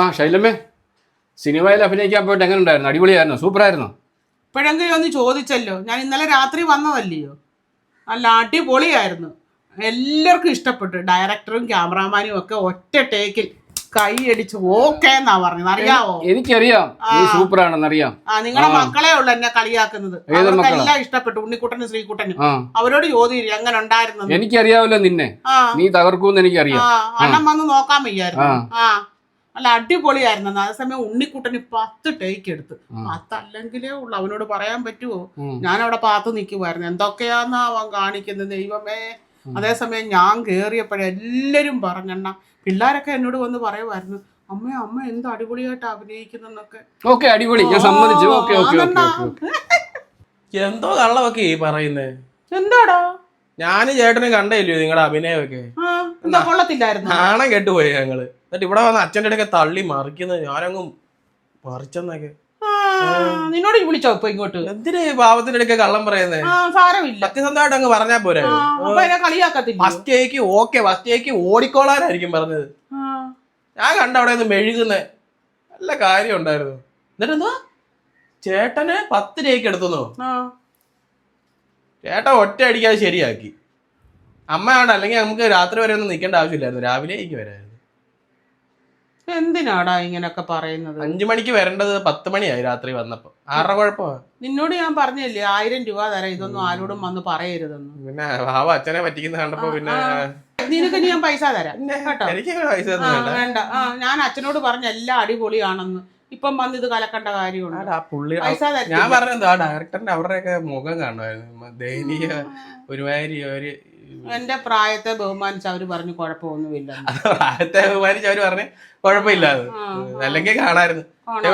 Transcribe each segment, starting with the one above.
ആ ശൈലമ്മേ സിനിമയിൽ അഭിനയിക്കാൻ പോയിട്ട് എങ്ങനെ ഉണ്ടായിരുന്നു അടിപൊളിയായിരുന്നു? സൂപ്പറായിരുന്നു? ഇപ്പോഴെങ്കിലും ഒന്ന് ചോദിച്ചല്ലോ. ഞാൻ ഇന്നലെ രാത്രി വന്നതല്ലയോ? നല്ല അടിപൊളിയായിരുന്നു. എല്ലാവർക്കും ഇഷ്ടപ്പെട്ടു. ഡയറക്ടറും ക്യാമറാമാനും ഒക്കെ ഒറ്റ ടേക്കിൽ കൈയടിച്ച് ഓക്കെ എന്നാ പറഞ്ഞത്. അറിയാവോ? എനിക്കറിയാം. സൂപ്പറാണെന്ന് അറിയാം. ആ നിങ്ങളുടെ മക്കളെ ഉള്ളു എന്നെ കളിയാക്കുന്നത്. എല്ലാം? അവർക്കെല്ലാം ഇഷ്ടപ്പെട്ടു. ഉണ്ണിക്കുട്ടനും ശ്രീകുട്ടനും. അവരോട് ചോദിച്ചു എങ്ങനെ ഉണ്ടായിരുന്നു? എനിക്കറിയാവല്ലോ നിന്നെ. നീ തകർക്കൂന്ന് എനിക്കറിയാം. അണ്ണം വന്ന് നോക്കാൻ വയ്യായിരുന്നു. ആ. ആ അല്ല അടിപൊളിയായിരുന്നു അതേസമയം ഉണ്ണിക്കുട്ടന് പത്ത് ടേക്ക് എടുത്ത്. പത്തല്ലെങ്കിലേ ഉള്ളു. അവനോട് പറയാൻ പറ്റുമോ ഞാനവിടെ ഞാൻ അവിടെ പാത്ത് നിൽക്കുമായിരുന്നു എന്തൊക്കെയാന്ന് അവൻ കാണിക്കുന്നത് ദൈവമേ. അതേസമയം ഞാൻ കേറിയപ്പോഴേ എല്ലാരും പറഞ്ഞെണ്ണ. പിള്ളേരൊക്കെ എന്നോട് വന്ന് പറയുമായിരുന്നു അമ്മ അമ്മ എന്ത് അടിപൊളിയായിട്ട് അഭിനയിക്കുന്നെന്നൊക്കെ ഓക്കെ അടിപൊളി. ഞാൻ സമ്മതിച്ചു. ഓക്കെ. ഓക്കെ എന്തോ കള്ളമൊക്കെ ഈ പറയുന്നേ? എന്താടാ? ഞാൻ ചേട്ടനും കണ്ടല്ലോ നിങ്ങളുടെ അഭിനയമൊക്കെ? ആ എന്താ കൊള്ളത്തില്ലായിരുന്നു. നാണം കെട്ടുപോയി ഞങ്ങൾ. എന്നിട്ട് ഇവിടെ വന്ന അച്ഛന്റെ ഇടയ്ക്ക് തള്ളി മറിക്കുന്നത് ഞാനങ്ങ് മറിച്ചെന്നൊക്കെ നിന്നോട് വിളിച്ചോ ഇപ്പൊ ഇങ്ങോട്ട്? എന്തിനാ പാവത്തിന്റെ ഇടയ്ക്ക് കള്ളം പറയുന്നേ? ആ സാരമില്ല. സത്യസന്ധമായിട്ട് അങ്ങ് പറഞ്ഞാ പോരെ. കളിയാക്കത്തില്ല? First take okay first take ഓടിക്കോളാനായിരിക്കും പറഞ്ഞത്. ഞാൻ കണ്ട അവിടെ നിന്ന് മെഴുകുന്നേ. നല്ല കാര്യം ഉണ്ടായിരുന്നു. എന്നിട്ട് എന്താ ചേട്ടന് പത്ത് രൂപയ്ക്ക് എടുത്തുന്നോ ചേട്ടൻ ഒറ്റ അടിക്കാതെ ശരിയാക്കി. അമ്മയാണ് അല്ലെങ്കിൽ നമുക്ക് രാത്രി വരെ ഒന്നും നിൽക്കേണ്ട ആവശ്യമില്ലായിരുന്നു. രാവിലെ എനിക്ക് വരായിരുന്നു. എന്തിനാടാ ഇങ്ങനൊക്കെ പറയുന്നത്? അഞ്ചു മണിക്ക് വരേണ്ടത് പത്ത് മണിയായി രാത്രി വന്നപ്പോ ആരുടെ കുഴപ്പമാ? നിന്നോട് ഞാൻ പറഞ്ഞില്ലേ ആയിരം രൂപ തരാം ഇതൊന്നും ആരോടും വന്ന് പറയരുതെന്ന്. പിന്നെ ഭാവ അച്ഛനെ പറ്റിക്കുന്ന കണ്ടപ്പോ പിന്നെ നിനക്ക് ഞാൻ പൈസ തരാം കേട്ടോ? എനിക്ക് പൈസ വേണ്ട. ഞാൻ അച്ഛനോട് പറഞ്ഞ എല്ലാം അടിപൊളിയാണെന്ന്. ഇപ്പം വന്ന് ഇത് കലക്കേണ്ട കാര്യമുണ്ട്. ആ പുള്ളി പൈസ തരത്തില്ല. ഞാൻ പറഞ്ഞത് ആ ഡയറക്ടറിന്റെ അവരുടെയൊക്കെ മുഖം കാണുമായിരുന്നു. ദയനീയ ഒരുമാതിരി ഒരു എന്റെ പ്രായത്തെ ബഹുമാനിച്ച് അവർ പറഞ്ഞു കുഴപ്പമൊന്നുമില്ല അത് പ്രായത്തെ ബഹുമാനിച്ച് അവർ പറഞ്ഞ് കുഴപ്പമില്ല അത് അല്ലെങ്കിൽ കാണായിരുന്നു.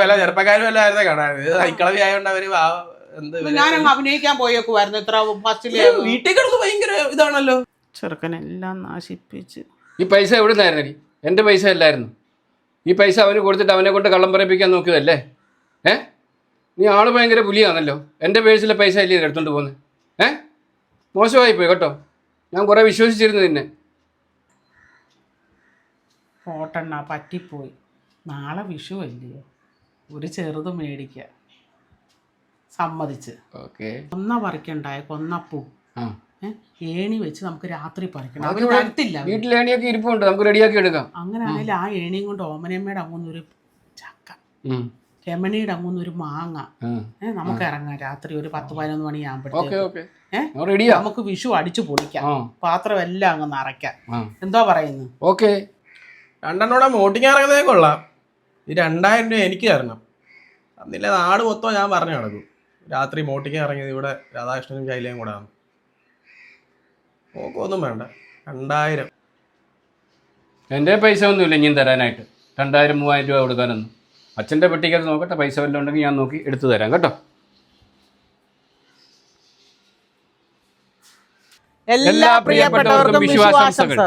വല്ല ചെറുപ്പക്കാരും വല്ല ആയിരുന്നു ഇത് സൈക്കളവി ആയതുകൊണ്ട് അവർ എന്ത് ഇവർ ഞാനങ്ങ് അഭിനയിക്കാൻ പോയേക്കുമായിരുന്നു ഇത്ര ഫസ്റ്റിൽ വീട്ടിൽ കിടന്ന് ഭയങ്കര ഇതാണല്ലോ. ചെറുക്കനെല്ലാം നാശിപ്പിച്ച്. ഈ പൈസ എവിടെ നിന്നായിരുന്നു എന്റെ പൈസ അല്ലായിരുന്നു. ഈ പൈസ അവന് കൊടുത്തിട്ട് അവനെ കൊണ്ട് കള്ളം പറയിപ്പിക്കാൻ നോക്കിയതല്ലേ? ഏ? നീ ആൾ ഭയങ്കര പുലിയാണല്ലോ. എന്റെ പേഴ്സിലെ പൈസ അല്ലേ എടുത്തോണ്ട് പോകുന്നത് ഏ? മോശമായി പോയി കേട്ടോ. ഞാൻ കുറേ വിശ്വസിച്ചിരുന്നു നിന്നെ. പോട്ടെണ്ണ പറ്റിപ്പോയി. നാളെ വിഷു അല്ലയോ ഒരു ചെറുത് മേടിക്ക. സമ്മതിച്ച്. ഓക്കെ. കൊന്ന പറിക്കണ്ടായ കൊന്നപ്പൂ. ആ? ഏണി വെച്ച് നമുക്ക് രാത്രി പറിക്കണം. ഇവിടെ തരത്തില്ല അവർ. വീട്ടിൽ ഏണിയൊക്കെ ഇരിപ്പുണ്ട്. നമുക്ക് റെഡിയാക്കി എടുക്കാം. അങ്ങനെയാണെങ്കിൽ ആ ഏണിയും കൊണ്ട് ഓമനമ്മയുടെ അങ്ങൊന്നൊരു ചക്ക. രമണിയുടെ അങ്ങൊന്നൊരു മാങ്ങ. ഏഹ് നമുക്ക് ഇറങ്ങാം രാത്രി ഒരു പത്ത് പതിനൊന്ന് ഓക്കെ മണിയാകുമ്പോഴത്തേക്ക് ഏഹ് നമുക്ക് വിഷു അടിച്ചു പൊളിക്കാം. പാത്രം എല്ലാം അങ്ങ് നിറയ്ക്കാം. എന്തോ പറയുന്നു? ഓക്കെ. രണ്ടെണ്ണോടെ മോട്ടിങ് ഇറങ്ങുന്നതേ കൊള്ളാം. ഈ രണ്ടായിരം രൂപ എനിക്ക് തരണം. അന്നില്ല നാട് മൊത്തം ഞാൻ പറഞ്ഞു നടക്കും. രാത്രി മോട്ടിക്കാൻ ഇറങ്ങിയത് ഇവിടെ രാധാകൃഷ്ണനും ശൈലയും കൂടെ ആണ്. നോക്കൊന്നും വേണ്ട. രണ്ടായിരം. എന്റെ പൈസ ഒന്നുമില്ല ഇനിയും തരാനായിട്ട്. രണ്ടായിരം മൂവായിരം രൂപ കൊടുക്കാനൊന്നും. അച്ഛന്റെ അത് നോക്കട്ടെ പൈസ വല്ലതും ഉണ്ടെങ്കിൽ ഞാൻ നോക്കി എടുത്തു തരാം കേട്ടോ. എല്ലാ പ്രിയപ്പെട്ടവർക്കും വിശ്വാസങ്ങൾ